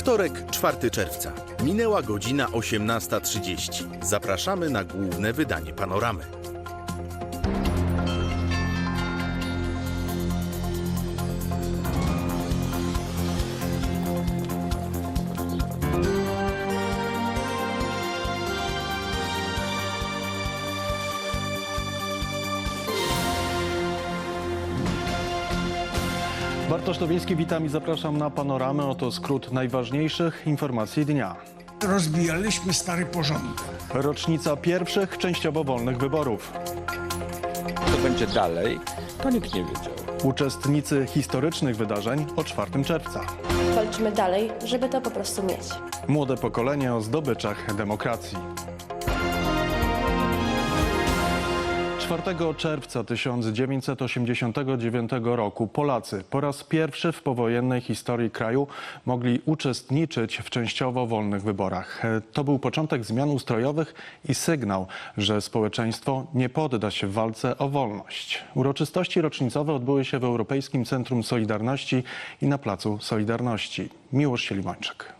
Wtorek, 4 czerwca. Minęła godzina 18.30. Zapraszamy na główne wydanie panoramy. Bartosz Towiński, witam i zapraszam na panoramę. Oto skrót najważniejszych informacji dnia. rozbijaliśmy stary porządek. Rocznica pierwszych częściowo wolnych wyborów. Co będzie dalej, to nikt nie wiedział. Uczestnicy historycznych wydarzeń o 4 czerwca. walczymy dalej, żeby to po prostu mieć. Młode pokolenie o zdobyczach demokracji. 4 czerwca 1989 roku Polacy po raz pierwszy w powojennej historii kraju mogli uczestniczyć w częściowo wolnych wyborach. E, To był początek zmian ustrojowych i sygnał, że społeczeństwo nie podda się w walce o wolność. Uroczystości rocznicowe odbyły się w Europejskim Centrum Solidarności i na Placu Solidarności. Miłosz Sielimończyk.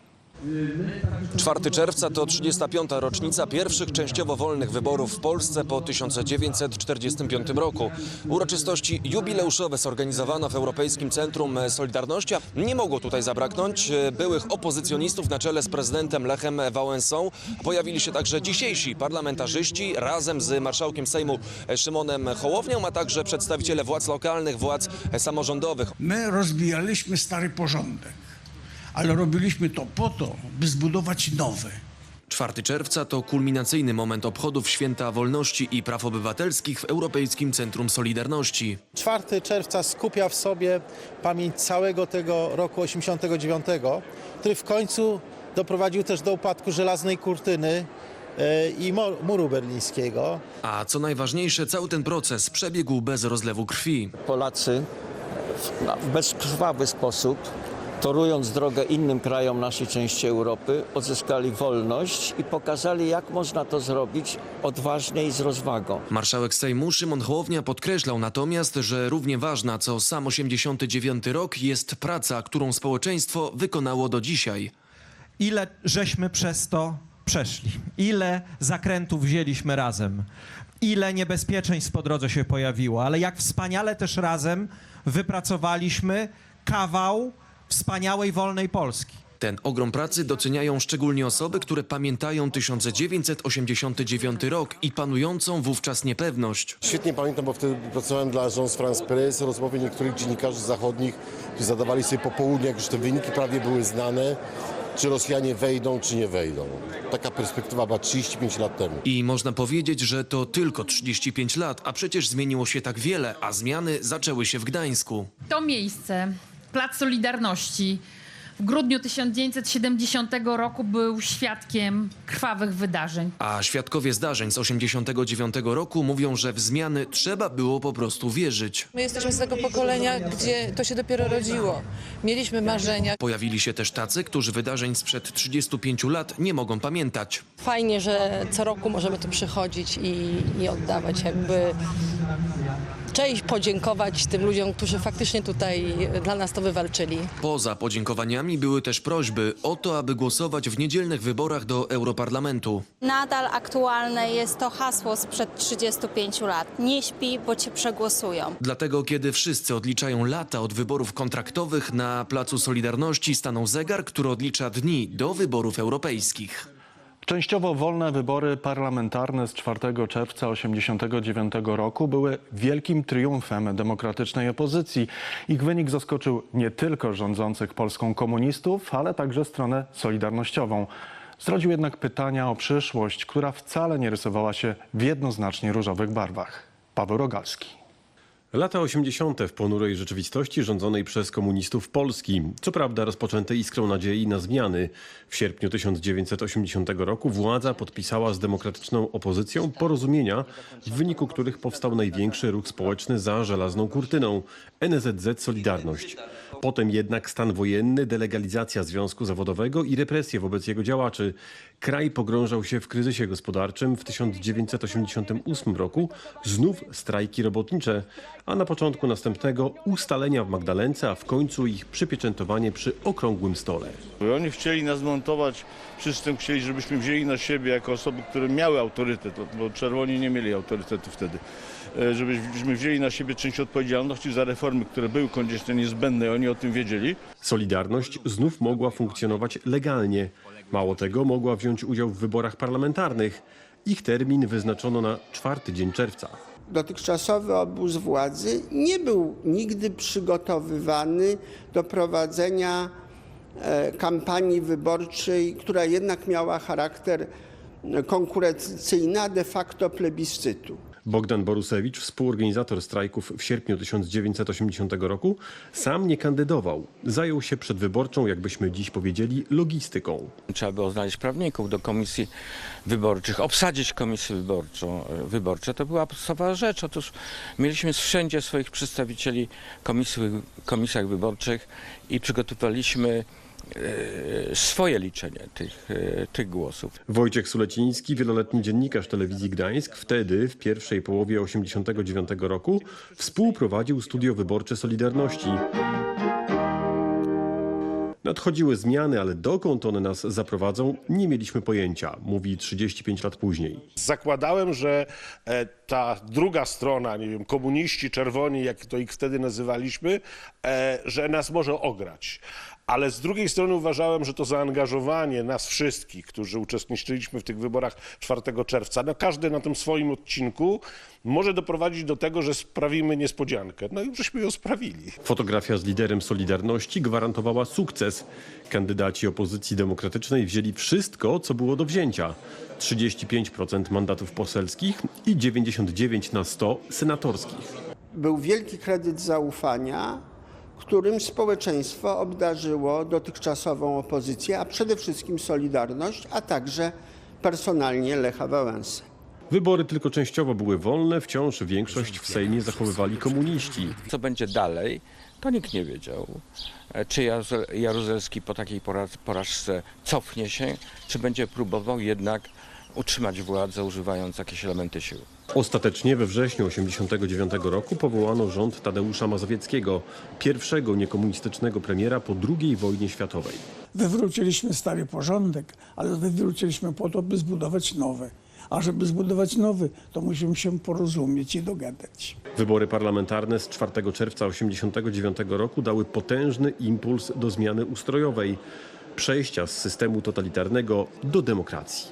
4 czerwca to 35. rocznica pierwszych częściowo wolnych wyborów w Polsce po 1945 roku. Uroczystości jubileuszowe zorganizowano w Europejskim Centrum Solidarności. Nie mogło tutaj zabraknąć e, byłych opozycjonistów na czele z prezydentem Lechem Wałęsą. Pojawili się także dzisiejsi parlamentarzyści razem z marszałkiem Sejmu Szymonem Hołownią, a także przedstawiciele władz lokalnych, władz samorządowych. My rozbijaliśmy stary porządek, ale robiliśmy to po to, by zbudować nowy. 4 czerwca to kulminacyjny moment obchodów Święta Wolności i Praw Obywatelskich w Europejskim Centrum Solidarności. 4 czerwca skupia w sobie pamięć całego tego roku 89, który w końcu doprowadził też do upadku żelaznej kurtyny e, i muru berlińskiego. A co najważniejsze, cały ten proces przebiegł bez rozlewu krwi. Polacy w bezkrwawy sposób, torując drogę innym krajom naszej części Europy, odzyskali wolność i pokazali, jak można to zrobić odważnie i z rozwagą. Marszałek Sejmu Szymon Hołownia podkreślał natomiast, że równie ważna co sam 89 rok jest praca, którą społeczeństwo wykonało do dzisiaj. ile żeśmy przez to przeszli, ile zakrętów wzięliśmy razem, ile niebezpieczeństw po drodze się pojawiło, ale jak wspaniale też razem wypracowaliśmy kawał wspaniałej wolnej Polski. Ten ogrom pracy doceniają szczególnie osoby, które pamiętają 1989 rok i panującą wówczas niepewność. Świetnie pamiętam, bo wtedy pracowałem dla Agence France Presse, rozmowy niektórych dziennikarzy zachodnich, którzy zadawali sobie po południu, jak już te wyniki prawie były znane, czy Rosjanie wejdą, czy nie wejdą. Taka perspektywa była 35 lat temu. I można powiedzieć, że to tylko 35 lat, a przecież zmieniło się tak wiele, a zmiany zaczęły się w Gdańsku. To miejsce, Plac Solidarności, w grudniu 1970 roku był świadkiem krwawych wydarzeń. A świadkowie zdarzeń z 89 roku mówią, że w zmiany trzeba było po prostu wierzyć. My jesteśmy z tego pokolenia, gdzie to się dopiero rodziło. Mieliśmy marzenia. Pojawili się też tacy, którzy wydarzeń sprzed 35 lat nie mogą pamiętać. Fajnie, że co roku możemy tu przychodzić i, i oddawać jakby cześć, podziękować tym ludziom, którzy faktycznie tutaj dla nas to wywalczyli. Poza podziękowaniami były też prośby o to, aby głosować w niedzielnych wyborach do Europarlamentu. Nadal aktualne jest to hasło sprzed 35 lat. Nie śpi, bo cię przegłosują. Dlatego, kiedy wszyscy odliczają lata od wyborów kontraktowych, na Placu Solidarności stanął zegar, który odlicza dni do wyborów europejskich. Częściowo wolne wybory parlamentarne z 4 czerwca 1989 roku były wielkim triumfem demokratycznej opozycji. Ich wynik zaskoczył nie tylko rządzących Polską komunistów, ale także stronę solidarnościową. Zrodził jednak pytania o przyszłość, która wcale nie rysowała się w jednoznacznie różowych barwach. Paweł Rogalski. Lata 80. w ponurej rzeczywistości rządzonej przez komunistów Polski. Co prawda rozpoczęte iskrą nadziei na zmiany. W sierpniu 1980 roku władza podpisała z demokratyczną opozycją porozumienia, w wyniku których powstał największy ruch społeczny za żelazną kurtyną NZZ Solidarność. Potem jednak stan wojenny, delegalizacja związku zawodowego i represje wobec jego działaczy. Kraj pogrążał się w kryzysie gospodarczym. W 1988 roku znów strajki robotnicze, a na początku następnego ustalenia w Magdalence, a w końcu ich przypieczętowanie przy okrągłym stole. Oni chcieli nas montować, czym chcieli, żebyśmy wzięli na siebie jako osoby, które miały autorytet, bo czerwoni nie mieli autorytetu wtedy, e, żebyśmy wzięli na siebie część odpowiedzialności za reformy, które były koniecznie niezbędne oni o tym wiedzieli. Solidarność znów mogła funkcjonować legalnie. Mało tego, mogła wziąć udział w wyborach parlamentarnych. Ich termin wyznaczono na czwarty dzień czerwca. Dotychczasowy obóz władzy nie był nigdy przygotowywany do prowadzenia e, kampanii wyborczej, która jednak miała charakter e, konkurencyjny, a de facto plebiscytu. Bogdan Borusewicz, współorganizator strajków w sierpniu 1980 roku, sam nie kandydował. Zajął się przedwyborczą, jakbyśmy dziś powiedzieli, logistyką. Trzeba było znaleźć prawników do komisji wyborczych, obsadzić komisję wyborczą, wyborcze. To była podstawowa rzecz. Otóż mieliśmy wszędzie swoich przedstawicieli komisji, komisjach wyborczych i przygotowaliśmy e, swoje liczenie tych, e, tych głosów. Wojciech Suleciński, wieloletni dziennikarz telewizji Gdańsk, wtedy, w pierwszej połowie 1989 roku, współprowadził studio wyborcze Solidarności. Nadchodziły zmiany, ale dokąd one nas zaprowadzą, nie mieliśmy pojęcia, mówi 35 lat później. Zakładałem, że e, ta druga strona, nie wiem, komuniści, czerwoni, jak to ich wtedy nazywaliśmy, e, że nas może ograć. Ale z drugiej strony uważałem, że to zaangażowanie nas wszystkich, którzy uczestniczyliśmy w tych wyborach 4 czerwca, no każdy na tym swoim odcinku, może doprowadzić do tego, że sprawimy niespodziankę. No i żeśmy ją sprawili. Fotografia z liderem Solidarności gwarantowała sukces. Kandydaci opozycji demokratycznej wzięli wszystko, co było do wzięcia. 35% mandatów poselskich i 99 na 100 senatorskich. Był wielki kredyt zaufania, którym społeczeństwo obdarzyło dotychczasową opozycję, a przede wszystkim Solidarność, a także personalnie Lecha Wałęsę. Wybory tylko częściowo były wolne, wciąż większość w Sejmie zachowywali komuniści. Co będzie dalej, to nikt nie wiedział. E, Czy Jaruzel- Jaruzelski po takiej porażce cofnie się, czy będzie próbował jednak utrzymać władzę, używając jakieś elementy siły. Ostatecznie we wrześniu 1989 roku powołano rząd Tadeusza Mazowieckiego, pierwszego niekomunistycznego premiera po II wojnie światowej. Wywróciliśmy stary porządek, ale wywróciliśmy po to, by zbudować nowy. A żeby zbudować nowy, to musimy się porozumieć i dogadać. Wybory parlamentarne z 4 czerwca 1989 roku dały potężny impuls do zmiany ustrojowej, przejścia z systemu totalitarnego do demokracji.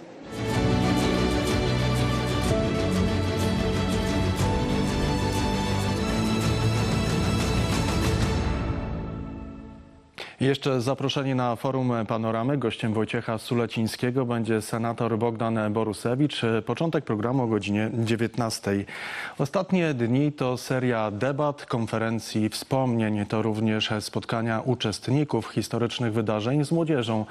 Jeszcze zaproszenie na forum Panoramy. Gościem Wojciecha Sulecińskiego będzie senator Bogdan Borusewicz. Początek programu o godzinie 19. Ostatnie dni to seria debat, konferencji, wspomnień. To również spotkania uczestników historycznych wydarzeń z młodzieżą.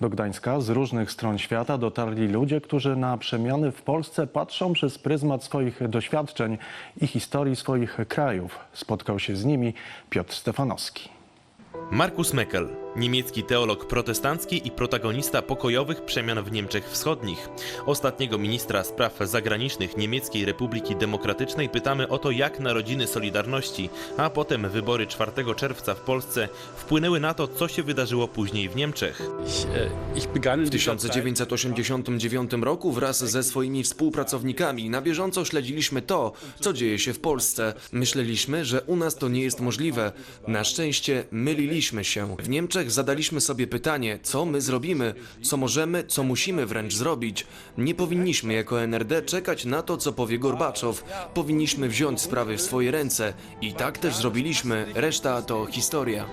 Do Gdańska z różnych stron świata dotarli ludzie, którzy na przemiany w Polsce patrzą przez pryzmat swoich doświadczeń i historii swoich krajów. Spotkał się z nimi Piotr Stefanowski. Markus Meckel, niemiecki teolog protestancki i protagonista pokojowych przemian w Niemczech Wschodnich. Ostatniego ministra spraw zagranicznych Niemieckiej Republiki Demokratycznej pytamy o to, jak narodziny Solidarności, a potem wybory 4 czerwca w Polsce wpłynęły na to, co się wydarzyło później w Niemczech. W 1989 roku wraz ze swoimi współpracownikami na bieżąco śledziliśmy to, co dzieje się w Polsce. Myśleliśmy, że u nas to nie jest możliwe. Na szczęście się. W Niemczech zadaliśmy sobie pytanie, co my zrobimy, co możemy, co musimy wręcz zrobić. Nie powinniśmy jako NRD czekać na to, co powie Gorbaczow. Powinniśmy wziąć sprawy w swoje ręce. I tak też zrobiliśmy. Reszta to historia.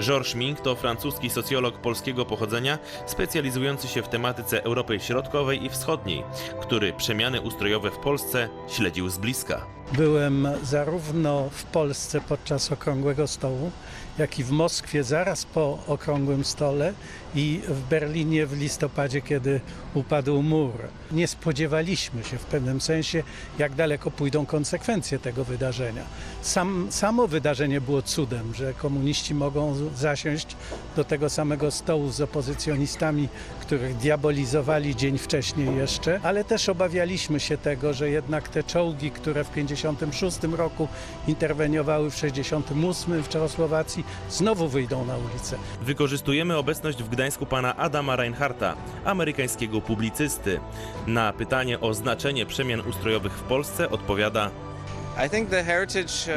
Georges Mink to francuski socjolog polskiego pochodzenia, specjalizujący się w tematyce Europy Środkowej i Wschodniej, który przemiany ustrojowe w Polsce śledził z bliska. Byłem zarówno w Polsce podczas Okrągłego Stołu, jak i w Moskwie zaraz po Okrągłym Stole i w Berlinie w listopadzie, kiedy upadł mur. Nie spodziewaliśmy się w pewnym sensie, jak daleko pójdą konsekwencje tego wydarzenia. Sam, samo wydarzenie było cudem, że komuniści mogą zasiąść do tego samego stołu z opozycjonistami, których diabolizowali dzień wcześniej jeszcze, ale też obawialiśmy się tego, że jednak te czołgi, które w 66 roku, interweniowały w 68 w Czechosłowacji, znowu wyjdą na ulicę. Wykorzystujemy obecność w Gdańsku pana Adama Reinharta, amerykańskiego publicysty. Na pytanie o znaczenie przemian ustrojowych w Polsce odpowiada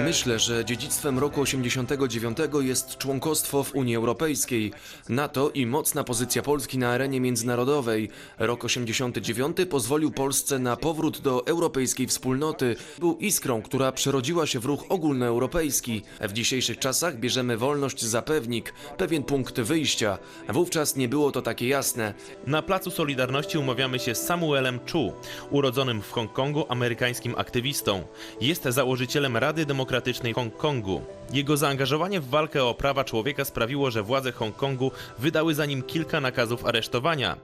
Myślę, że dziedzictwem roku 89 jest członkostwo w Unii Europejskiej, NATO i mocna pozycja Polski na arenie międzynarodowej. Rok 89 pozwolił Polsce na powrót do europejskiej wspólnoty. Był iskrą, która przerodziła się w ruch ogólnoeuropejski. W dzisiejszych czasach bierzemy wolność za pewnik, pewien punkt wyjścia. Wówczas nie było to takie jasne. Na Placu Solidarności umawiamy się z Samuelem Chu, urodzonym w Hongkongu amerykańskim aktywistą. Jest założycielem Rady Demokratycznej Hongkongu. Jego zaangażowanie w walkę o prawa człowieka sprawiło, że władze Hongkongu wydały za nim kilka nakazów aresztowania.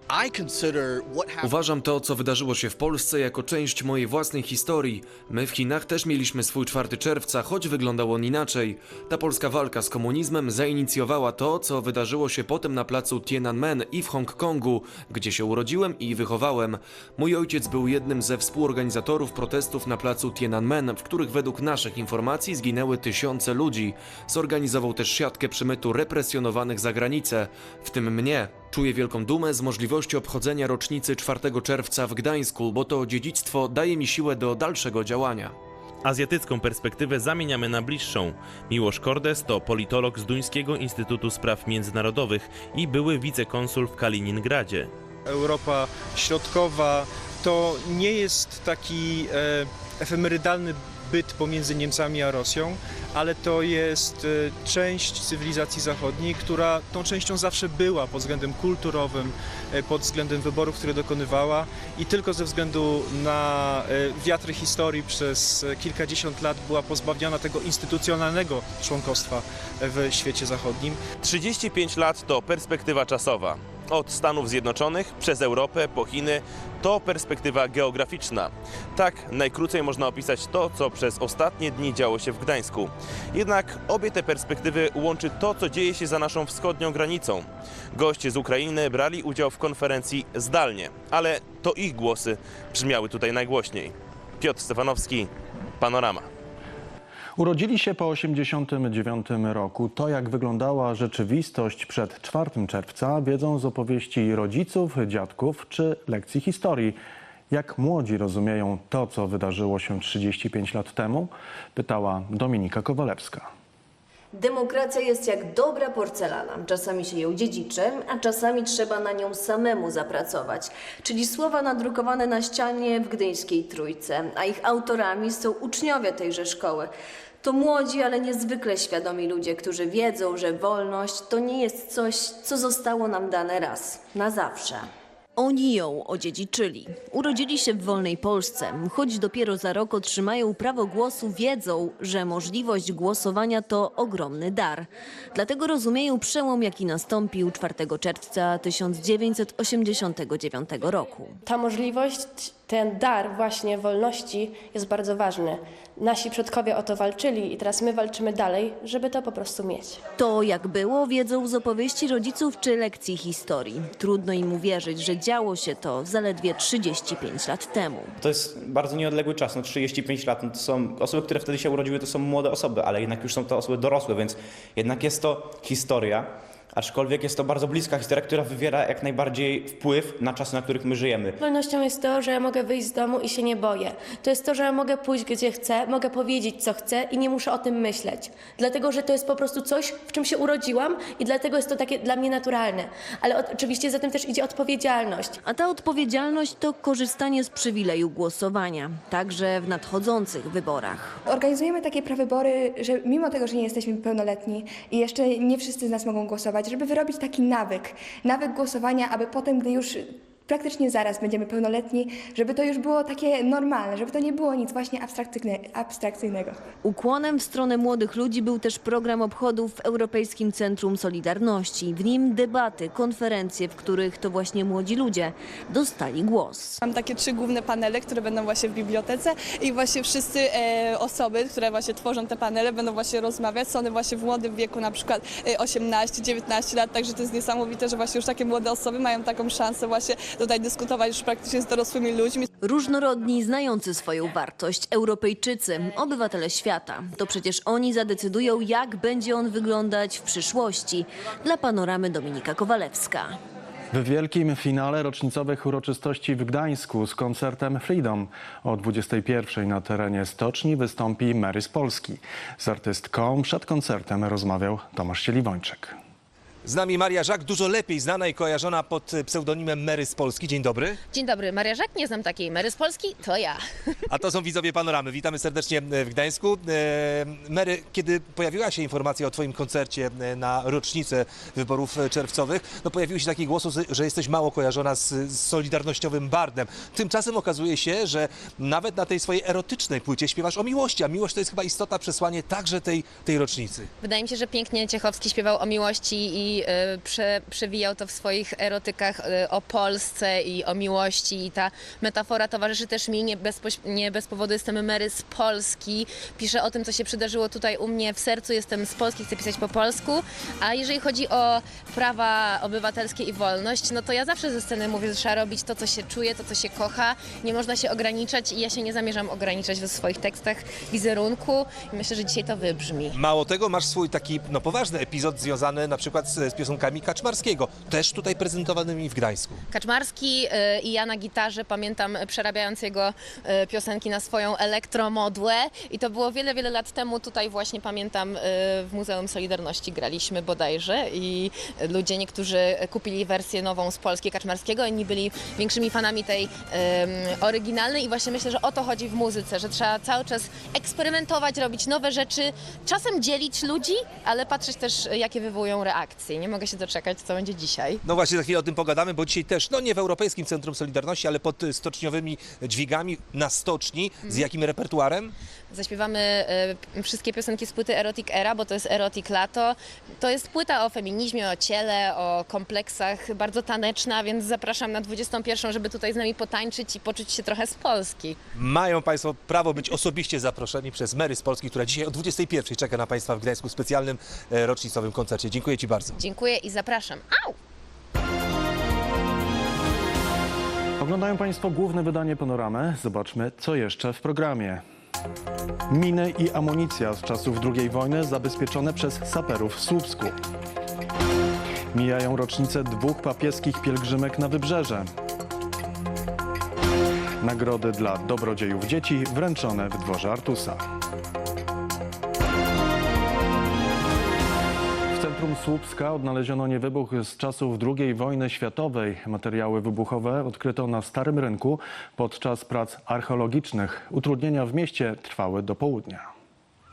Uważam to, co wydarzyło się w Polsce, jako część mojej własnej historii. My w Chinach też mieliśmy swój 4 czerwca, choć wyglądał on inaczej. Ta polska walka z komunizmem zainicjowała to, co wydarzyło się potem na placu Tiananmen i w Hongkongu, gdzie się urodziłem i wychowałem. Mój ojciec był jednym ze współorganizatorów protestów na placu Tiananmen, w których według naszych informacji zginęły tysiące ludzi. Zorganizował też siatkę przymytu represjonowanych za granicę, w tym mnie. Czuję wielką dumę z możliwości obchodzenia rocznicy 4 czerwca w Gdańsku, bo to dziedzictwo daje mi siłę do dalszego działania. Azjatycką perspektywę zamieniamy na bliższą. Miłosz Kordes to politolog z Duńskiego Instytutu Spraw Międzynarodowych i były wicekonsul w Kaliningradzie. Europa Środkowa to nie jest taki e, efemerydalny byt pomiędzy Niemcami a Rosją, ale to jest e, część cywilizacji zachodniej, która tą częścią zawsze była pod względem kulturowym, e, pod względem wyborów, które dokonywała i tylko ze względu na e, wiatry historii przez kilkadziesiąt lat była pozbawiona tego instytucjonalnego członkostwa w świecie zachodnim. 35 lat to perspektywa czasowa. Od Stanów Zjednoczonych przez Europę po Chiny to perspektywa geograficzna. Tak najkrócej można opisać to, co przez ostatnie dni działo się w Gdańsku. Jednak obie te perspektywy łączy to, co dzieje się za naszą wschodnią granicą. Goście z Ukrainy brali udział w konferencji zdalnie, ale to ich głosy brzmiały tutaj najgłośniej. Piotr Stefanowski, Panorama. Urodzili się po 1989 roku. To, jak wyglądała rzeczywistość przed 4 czerwca, wiedzą z opowieści rodziców, dziadków czy lekcji historii. Jak młodzi rozumieją to, co wydarzyło się 35 lat temu? Pytała Dominika Kowalewska. Demokracja jest jak dobra porcelana. Czasami się ją dziedziczy, a czasami trzeba na nią samemu zapracować. Czyli słowa nadrukowane na ścianie w gdyńskiej trójce, a ich autorami są uczniowie tejże szkoły. To młodzi, ale niezwykle świadomi ludzie, którzy wiedzą, że wolność to nie jest coś, co zostało nam dane raz, na zawsze. Oni ją odziedziczyli. Urodzili się w wolnej Polsce. Choć dopiero za rok otrzymają prawo głosu, wiedzą, że możliwość głosowania to ogromny dar. Dlatego rozumieją przełom, jaki nastąpił 4 czerwca 1989 roku. Ta możliwość, ten dar właśnie wolności jest bardzo ważny. Nasi przodkowie o to walczyli i teraz my walczymy dalej, żeby to po prostu mieć. To, jak było, wiedzą z opowieści rodziców czy lekcji historii. Trudno im uwierzyć, że działo się to zaledwie 35 lat temu. To jest bardzo nieodległy czas, no 35 lat. No to są osoby, które wtedy się urodziły, to są młode osoby, ale jednak już są to osoby dorosłe, więc jednak jest to historia. Aczkolwiek jest to bardzo bliska historia, która wywiera jak najbardziej wpływ na czasy, na których my żyjemy. Wolnością jest to, że ja mogę wyjść z domu i się nie boję. To jest to, że ja mogę pójść gdzie chcę, mogę powiedzieć co chcę i nie muszę o tym myśleć. Dlatego, że to jest po prostu coś, w czym się urodziłam i dlatego jest to takie dla mnie naturalne. Ale oczywiście za tym też idzie odpowiedzialność. A ta odpowiedzialność to korzystanie z przywileju głosowania, także w nadchodzących wyborach. Organizujemy takie prawybory, że mimo tego, że nie jesteśmy pełnoletni i jeszcze nie wszyscy z nas mogą głosować, żeby wyrobić taki nawyk, nawyk głosowania, aby potem, gdy już praktycznie zaraz będziemy pełnoletni, żeby to już było takie normalne, żeby to nie było nic właśnie abstrakcyjne, abstrakcyjnego. Ukłonem w stronę młodych ludzi był też program obchodów w Europejskim Centrum Solidarności. W nim debaty, konferencje, w których to właśnie młodzi ludzie dostali głos. Mam takie trzy główne panele, które będą właśnie w bibliotece i właśnie wszyscy e, osoby, które właśnie tworzą te panele będą właśnie rozmawiać. Są one właśnie w młodym wieku, na przykład e, 18-19 lat, także to jest niesamowite, że właśnie już takie młode osoby mają taką szansę właśnie tutaj dyskutować już praktycznie z dorosłymi ludźmi. Różnorodni, znający swoją wartość, Europejczycy, obywatele świata. To przecież oni zadecydują, jak będzie on wyglądać w przyszłości. Dla panoramy Dominika Kowalewska. W wielkim finale rocznicowych uroczystości w Gdańsku z koncertem Freedom o 21 na terenie stoczni wystąpi Mary z Polski. Z artystką przed koncertem rozmawiał Tomasz Cieliwończyk. Z nami Maria Żak, dużo lepiej znana i kojarzona pod pseudonimem Mary z Polski. Dzień dobry. Dzień dobry, Maria Żak, nie znam takiej Mary z Polski, to ja. A to są widzowie Panoramy. Witamy serdecznie w Gdańsku. E, Mary, kiedy pojawiła się informacja o Twoim koncercie e, na rocznicę wyborów e, czerwcowych, no pojawiły się takie głosy, że jesteś mało kojarzona z, Solidarnościowym Bardem. Tymczasem okazuje się, że nawet na tej swojej erotycznej płycie śpiewasz o miłości, a miłość to jest chyba istotna przesłanie także tej, tej rocznicy. Wydaje mi się, że pięknie Ciechowski śpiewał o miłości i y, prze, przewijał to w swoich erotykach y, o Polsce i o miłości. I ta metafora towarzyszy też mi, nie bez, nie bez powodu jestem Mary z Polski, piszę o tym, co się przydarzyło tutaj u mnie w sercu, jestem z Polski, chcę pisać po polsku, a jeżeli chodzi o prawa obywatelskie i wolność, no to ja zawsze ze sceny mówię, że trzeba robić to, co się czuje, to, co się kocha, nie można się ograniczać i ja się nie zamierzam ograniczać w swoich tekstach wizerunku. I myślę, że dzisiaj to wybrzmi. Mało tego, masz swój taki no, poważny epizod związany na przykład z, z piosenkami Kaczmarskiego, też tutaj prezentowanymi w Gdańsku. Kaczmarski y, i ja na gitarze pamiętam przerabiając jego y, piosenki na swoją elektromodłę i to było wiele, wiele lat temu. Tutaj właśnie pamiętam y, w Muzeum Solidarności graliśmy bodajże i ludzie niektórzy kupili wersję nową z Polski Kaczmarskiego, inni byli większymi fanami tej oryginalnej i właśnie myślę, że o to chodzi w muzyce, że trzeba cały czas eksperymentować, robić nowe rzeczy, czasem dzielić ludzi, ale patrzeć też jakie wywołują reakcje. Nie mogę się doczekać, co będzie dzisiaj. No właśnie, za chwilę o tym pogadamy, bo dzisiaj też, no nie w Europejskim Centrum Solidarności, ale pod stoczniowymi dźwigami na stoczni. Z jakim repertuarem? Zaśpiewamy y, wszystkie piosenki z płyty Erotic Era, bo to jest Erotic Lato. To jest płyta o feminizmie, o ciele, o kompleksach, bardzo taneczna, więc zapraszam na 21, żeby tutaj z nami potańczyć i poczuć się trochę z Polski. Mają Państwo prawo być osobiście zaproszeni przez Mary z Polski, która dzisiaj o 21 czeka na Państwa w Gdańsku w specjalnym e, rocznicowym koncercie. Dziękuję Ci bardzo. Dziękuję i zapraszam. Au! Oglądają Państwo główne wydanie Panoramy. Zobaczmy, co jeszcze w programie. Miny i amunicja z czasów II wojny zabezpieczone przez saperów w Słupsku. Mijają rocznice dwóch papieskich pielgrzymek na Wybrzeże. Nagrody dla dobrodziejów dzieci wręczone w dworze Artusa. Centrum Słupska odnaleziono niewybuch z czasów II wojny światowej. Materiały wybuchowe odkryto na Starym Rynku podczas prac archeologicznych. Utrudnienia w mieście trwały do południa.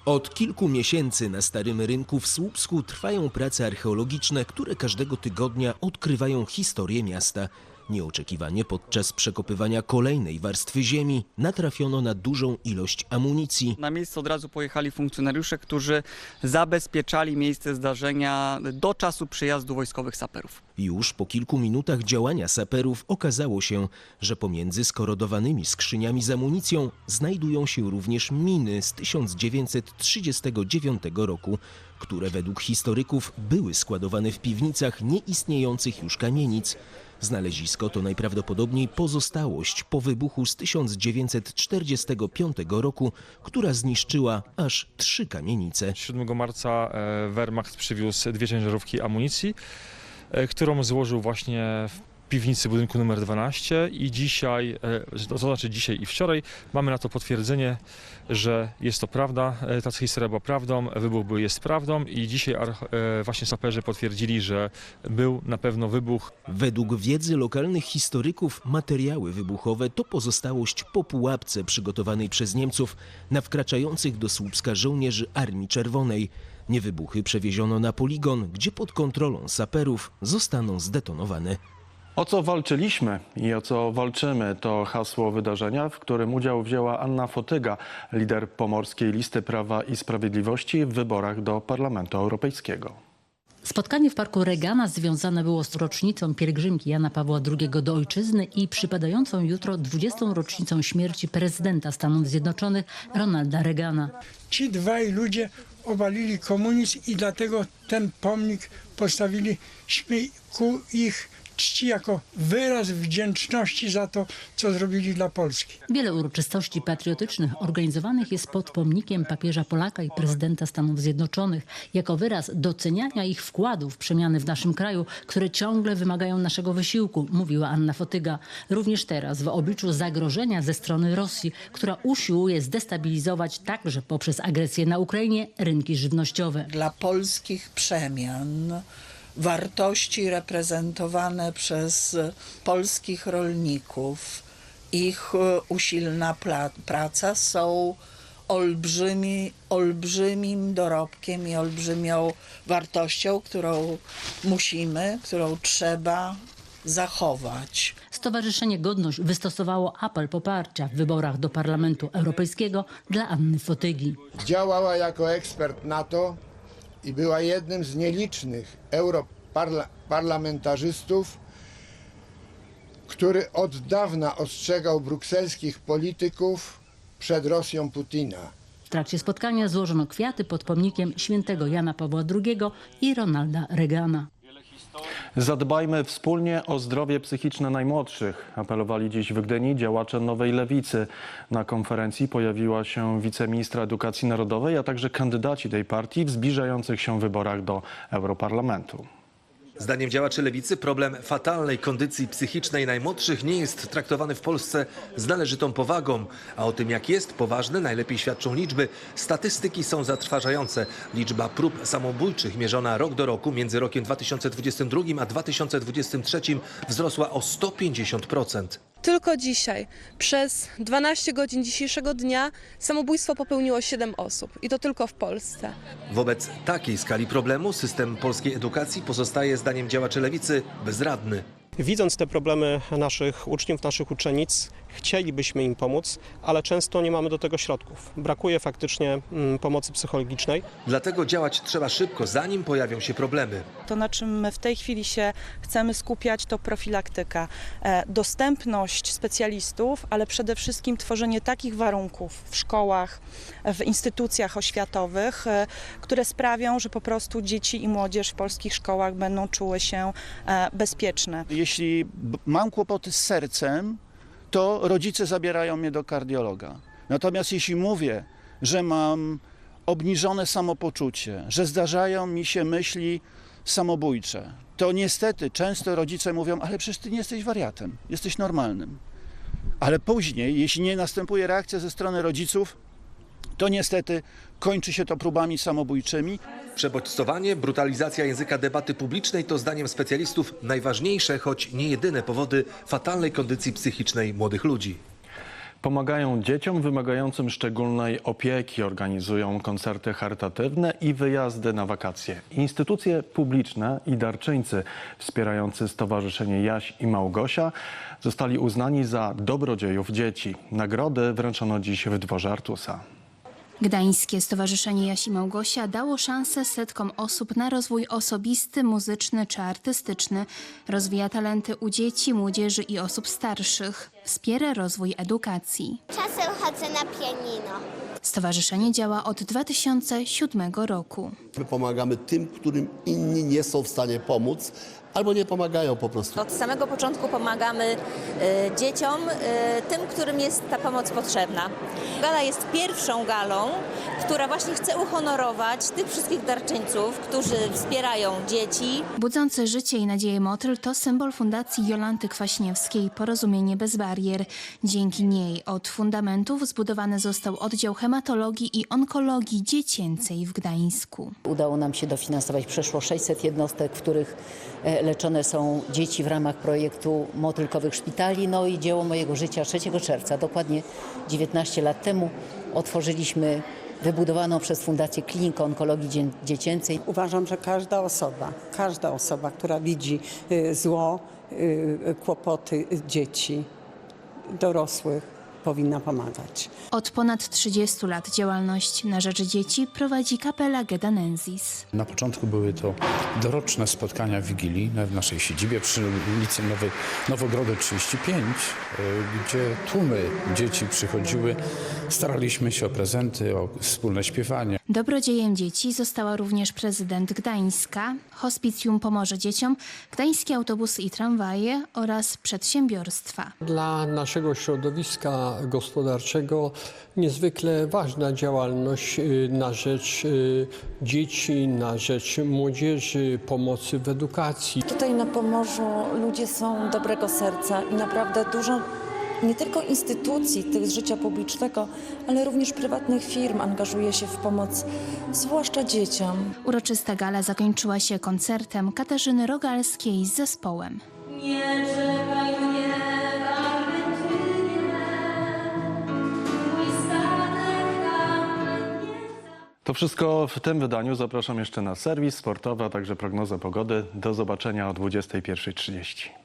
Od kilku miesięcy na Starym Rynku w Słupsku trwają prace archeologiczne, które każdego tygodnia odkrywają historię miasta. Nieoczekiwanie podczas przekopywania kolejnej warstwy ziemi natrafiono na dużą ilość amunicji. Na miejsce od razu pojechali funkcjonariusze, którzy zabezpieczali miejsce zdarzenia do czasu przyjazdu wojskowych saperów. Już po kilku minutach działania saperów okazało się, że pomiędzy skorodowanymi skrzyniami z amunicją znajdują się również miny z 1939 roku, które według historyków były składowane w piwnicach nieistniejących już kamienic. Znalezisko to najprawdopodobniej pozostałość po wybuchu z 1945 roku, która zniszczyła aż trzy kamienice. 7 marca e, Wehrmacht przywiózł dwie ciężarówki amunicji, którą złożył właśnie w piwnicy budynku numer 12 i dzisiaj, e, to znaczy dzisiaj i wczoraj, mamy na to potwierdzenie, że jest to prawda, e, ta historia była prawdą, wybuch był, jest prawdą i dzisiaj e, właśnie saperzy potwierdzili, że był na pewno wybuch. Według wiedzy lokalnych historyków materiały wybuchowe to pozostałość po pułapce przygotowanej przez Niemców na wkraczających do Słupska żołnierzy Armii Czerwonej. Niewybuchy przewieziono na poligon, gdzie pod kontrolą saperów zostaną zdetonowane. O co walczyliśmy i o co walczymy to hasło wydarzenia, w którym udział wzięła Anna Fotyga, lider pomorskiej listy Prawa i Sprawiedliwości w wyborach do Parlamentu Europejskiego. Spotkanie w Parku Regana związane było z rocznicą pielgrzymki Jana Pawła II do ojczyzny i przypadającą jutro 20. rocznicą śmierci prezydenta Stanów Zjednoczonych Ronalda Reagana. Ci dwaj ludzie obalili komunizm i dlatego ten pomnik postawiliśmy ku ich czci jako wyraz wdzięczności za to, co zrobili dla Polski. Wiele uroczystości patriotycznych organizowanych jest pod pomnikiem papieża Polaka i prezydenta Stanów Zjednoczonych jako wyraz doceniania ich wkładu w przemiany w naszym kraju, które ciągle wymagają naszego wysiłku, mówiła Anna Fotyga. Również teraz w obliczu zagrożenia ze strony Rosji, która usiłuje zdestabilizować także poprzez agresję na Ukrainie rynki żywnościowe. Dla polskich przemian wartości reprezentowane przez polskich rolników, ich e, usilna praca są olbrzymi, olbrzymim dorobkiem i olbrzymią wartością, którą musimy, którą trzeba zachować. Stowarzyszenie Godność wystosowało apel poparcia w wyborach do Parlamentu Europejskiego dla Anny Fotygi. Działała jako ekspert NATO i była jednym z nielicznych europarlamentarzystów, który od dawna ostrzegał brukselskich polityków przed Rosją Putina. W trakcie spotkania złożono kwiaty pod pomnikiem świętego Jana Pawła II i Ronalda Reagana. Zadbajmy wspólnie o zdrowie psychiczne najmłodszych, apelowali dziś w Gdyni działacze Nowej Lewicy. Na konferencji pojawiła się wiceministra edukacji narodowej, a także kandydaci tej partii w zbliżających się wyborach do Europarlamentu. Zdaniem działaczy lewicy problem fatalnej kondycji psychicznej najmłodszych nie jest traktowany w Polsce z należytą powagą. A o tym jak jest poważny najlepiej świadczą liczby. Statystyki są zatrważające. Liczba prób samobójczych mierzona rok do roku między rokiem 2022 a 2023 wzrosła o 150%. Tylko dzisiaj, przez 12 godzin dzisiejszego dnia, samobójstwo popełniło 7 osób. I to tylko w Polsce. Wobec takiej skali problemu system polskiej edukacji pozostaje zdaniem działaczy lewicy bezradny. Widząc te problemy naszych uczniów, naszych uczennic, chcielibyśmy im pomóc, ale często nie mamy do tego środków. Brakuje faktycznie mm, pomocy psychologicznej. Dlatego działać trzeba szybko, zanim pojawią się problemy. To, na czym my w tej chwili się chcemy skupiać, to profilaktyka. E, Dostępność specjalistów, ale przede wszystkim tworzenie takich warunków w szkołach, w instytucjach oświatowych, e, które sprawią, że po prostu dzieci i młodzież w polskich szkołach będą czuły się e, bezpieczne. Jeśli b- mam kłopoty z sercem, to rodzice zabierają mnie do kardiologa. Natomiast jeśli mówię, że mam obniżone samopoczucie, że zdarzają mi się myśli samobójcze, to niestety często rodzice mówią, ale przecież ty nie jesteś wariatem, jesteś normalnym. Ale później, jeśli nie następuje reakcja ze strony rodziców, to niestety kończy się to próbami samobójczymi. Przebodźcowanie, brutalizacja języka debaty publicznej to zdaniem specjalistów najważniejsze, choć nie jedyne powody fatalnej kondycji psychicznej młodych ludzi. Pomagają dzieciom wymagającym szczególnej opieki, organizują koncerty charytatywne i wyjazdy na wakacje. Instytucje publiczne i darczyńcy wspierający Stowarzyszenie Jaś i Małgosia zostali uznani za dobrodziejów dzieci. Nagrody wręczono dziś w dworze Artusa. Gdańskie Stowarzyszenie Jasi Małgosia dało szansę setkom osób na rozwój osobisty, muzyczny czy artystyczny. Rozwija talenty u dzieci, młodzieży i osób starszych. Wspiera rozwój edukacji. Czasem chodzę na pianino. Stowarzyszenie działa od 2007 roku. My pomagamy tym, którym inni nie są w stanie pomóc albo nie pomagają po prostu. Od samego początku pomagamy e, dzieciom, e, tym, którym jest ta pomoc potrzebna. Gala jest pierwszą galą, która właśnie chce uhonorować tych wszystkich darczyńców, którzy wspierają dzieci. Budzący życie i nadzieję motyl to symbol Fundacji Jolanty Kwaśniewskiej Porozumienie bez barier. Dzięki niej od fundamentów zbudowany został oddział hematologii i onkologii dziecięcej w Gdańsku. Udało nam się dofinansować przeszło 600 jednostek, w których e, leczone są dzieci w ramach projektu motylkowych szpitali. No i dzieło mojego życia 3 czerwca, dokładnie 19 lat temu, otworzyliśmy wybudowaną przez Fundację Klinikę Onkologii Dzie- Dziecięcej. Uważam, że każda osoba, każda osoba, która widzi y, zło, y, kłopoty dzieci, dorosłych, powinna pomagać. Od ponad 30 lat działalność na rzecz dzieci prowadzi kapela Gedanensis. Na początku były to doroczne spotkania Wigilii w naszej siedzibie przy ulicy Nowej, Nowogrody 35, y, gdzie tłumy dzieci przychodziły. Staraliśmy się o prezenty, o wspólne śpiewanie. Dobrodziejem dzieci została również prezydent Gdańska, hospicjum pomoże dzieciom, gdańskie autobusy i tramwaje oraz przedsiębiorstwa. Dla naszego środowiska gospodarczego niezwykle ważna działalność y, na rzecz y, dzieci, na rzecz młodzieży, pomocy w edukacji. Tutaj na Pomorzu ludzie są dobrego serca i naprawdę dużo nie tylko instytucji tych z życia publicznego, ale również prywatnych firm angażuje się w pomoc, zwłaszcza dzieciom. Uroczysta gala zakończyła się koncertem Katarzyny Rogalskiej z zespołem. Nie czekaj To wszystko w tym wydaniu. Zapraszam jeszcze na serwis sportowy, a także prognozę pogody. Do zobaczenia o 21.30.